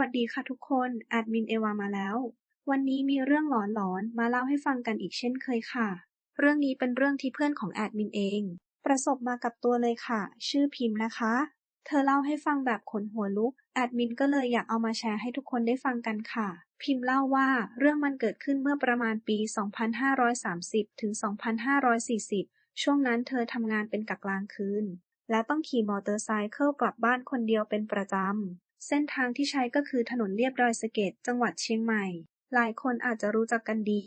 วัสดีค่ะทุกคน แอดมินเอวามาแล้ว วันนี้มีเรื่องหลอนๆ มาเล่าให้ฟังกันอีกเช่นเคยค่ะ เรื่องนี้เป็นเรื่องที่เพื่อนของแอดมินเอง ประสบมากับตัวเลยค่ะ ชื่อพิมพ์นะคะ เธอเล่าให้ฟังแบบขนหัวลุก แอดมินก็เลยอยากเอามาแชร์ให้ทุกคนได้ฟังกันค่ะ พิมพ์เล่าว่าเรื่องมันเกิดขึ้นเมื่อประมาณปี 2530 ถึง 2540 ช่วงนั้นเธอทำงานเป็นกะกลางคืน และต้องขี่มอเตอร์ไซค์กลับบ้านคนเดียวเป็นประจำ เส้นทางที่ใช้ก็คือถนนเลียบดอยสะเก็ด จังหวัดเชียงใหม่ หลายคนอาจจะรู้จักกันดี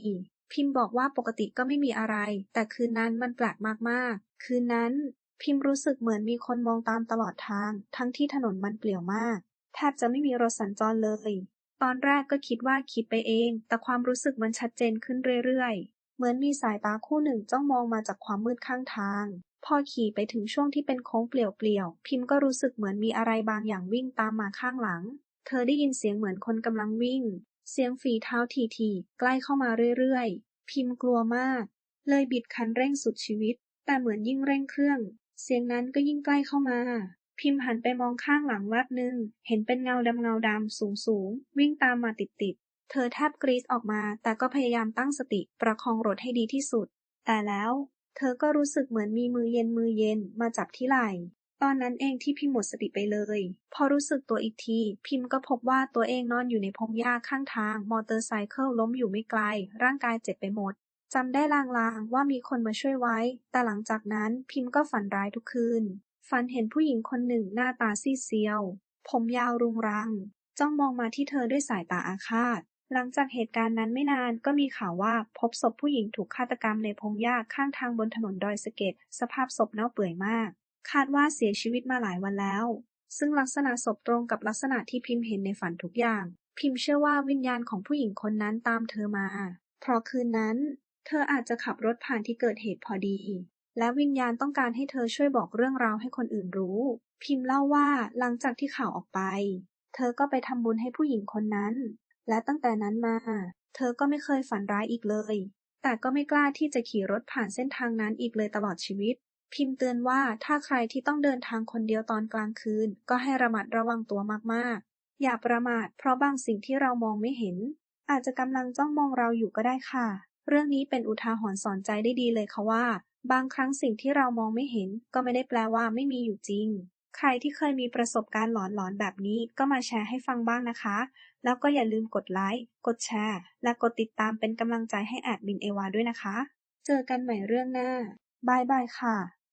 พิมพ์บอกว่าปกติก็ไม่มีอะไร แต่คืนนั้นมันแปลกมากๆ คืนนั้น พิมพ์รู้สึกเหมือนมีคนมองตามตลอดทาง ทั้งที่ถนนมันเปลี่ยวมาก แทบจะไม่มีรถสัญจรเลย ตอนแรกก็คิดว่าคิดไปเอง แต่ความรู้สึกมันชัดเจนขึ้นเรื่อยๆ เหมือนมีสายตาคู่หนึ่งจ้องมองมาจากความมืดข้างทาง พอขี่ไปถึงช่วงที่เป็นโค้งเปลี่ยวๆ พิมพ์ก็รู้สึกเหมือนมีอะไรบางอย่างวิ่งตามมาข้างหลัง เธอได้ยินเสียงเหมือนคนกำลังวิ่ง เสียงฝีเท้าทีๆ ใกล้เข้ามาเรื่อยๆ พิมพ์กลัวมาก เลยบิดคันเร่งสุดชีวิต แต่เหมือนยิ่งเร่งเครื่อง เสียงนั้นก็ยิ่งใกล้เข้ามา พิมพ์หันไปมองข้างหลังแวบหนึ่ง เห็นเป็นเงาดำเงาดำสูงสูงๆ วิ่งตามมาติดๆ เธอแทบกรีดออกมา แต่ก็พยายามตั้งสติประคองรถให้ดีที่สุด แต่แล้ว เธอก็รู้สึกเหมือนมีมือเย็นมือเย็นมาจับที่ไหล่ ตอนนั้นเองที่พิมหมดสติไปเลย พอรู้สึกตัวอีกที พิมพ์ก็พบว่าตัวเองนอนอยู่ในพงหญ้าข้างทาง มอเตอร์ไซค์ล้มอยู่ไม่ไกล ร่างกายเจ็บไปหมดจำได้ลางๆว่ามีคนมาช่วยไว้ แต่หลังจากนั้นพิมพ์ก็ฝันร้ายทุกคืน ฝันเห็นผู้หญิงคนหนึ่งหน้าตาซีดเซียว ผมยาวรุงรัง จ้องมองมาที่เธอด้วยสายตาอาฆาต หลังจากเหตุการณ์นั้นไม่นานก็มีข่าวว่าพบศพผู้หญิงถูกฆาตกรรมในพงหญ้าข้างทางบนถนนดอยสะเก็ดสภาพศพเน่าเปื่อยมาก คาดว่าเสียชีวิตมาหลายวันแล้ว ซึ่งลักษณะศพตรงกับลักษณะที่พิมพ์เห็นในฝันทุกอย่าง พิมพ์เชื่อว่าวิญญาณของผู้หญิงคนนั้นตามเธอมา เพราะคืนนั้น เธออาจจะขับรถผ่านที่เกิดเหตุพอดี และวิญญาณต้องการให้เธอช่วยบอกเรื่องราวให้คนอื่นรู้ พิมพ์เล่าว่าหลังจากที่ข่าวออกไป เธอก็ไปทำบุญให้ผู้หญิงคนนั้น และตั้งแต่นั้นมา เธอก็ไม่เคยฝันร้ายอีกเลย แต่ก็ไม่กล้าที่จะขี่รถผ่านเส้นทางนั้นอีกเลยตลอดชีวิต พิมพ์เตือนว่าถ้าใครที่ต้องเดินทางคนเดียวตอนกลางคืน ก็ให้ระมัดระวังตัวมากๆ อย่าประมาทเพราะบางสิ่งที่เรามองไม่เห็น อาจจะกำลังจ้องมองเราอยู่ก็ได้ค่ะ เรื่องนี้เป็นอุทาหรณ์สอนใจได้ดีเลยค่ะว่า บางครั้งสิ่งที่เรามองไม่เห็น ก็ไม่ได้แปลว่าไม่มีอยู่จริง ใครที่เคยมีประสบการณ์หลอนๆ แบบนี้ก็มาแชร์ให้ฟังบ้างนะคะ แล้วก็อย่าลืมกดไลค์ กดแชร์ และกดติดตามเป็นกำลังใจให้แอดมินเอวาด้วยนะคะ เจอกันใหม่เรื่องหน้าบายบายค่ะ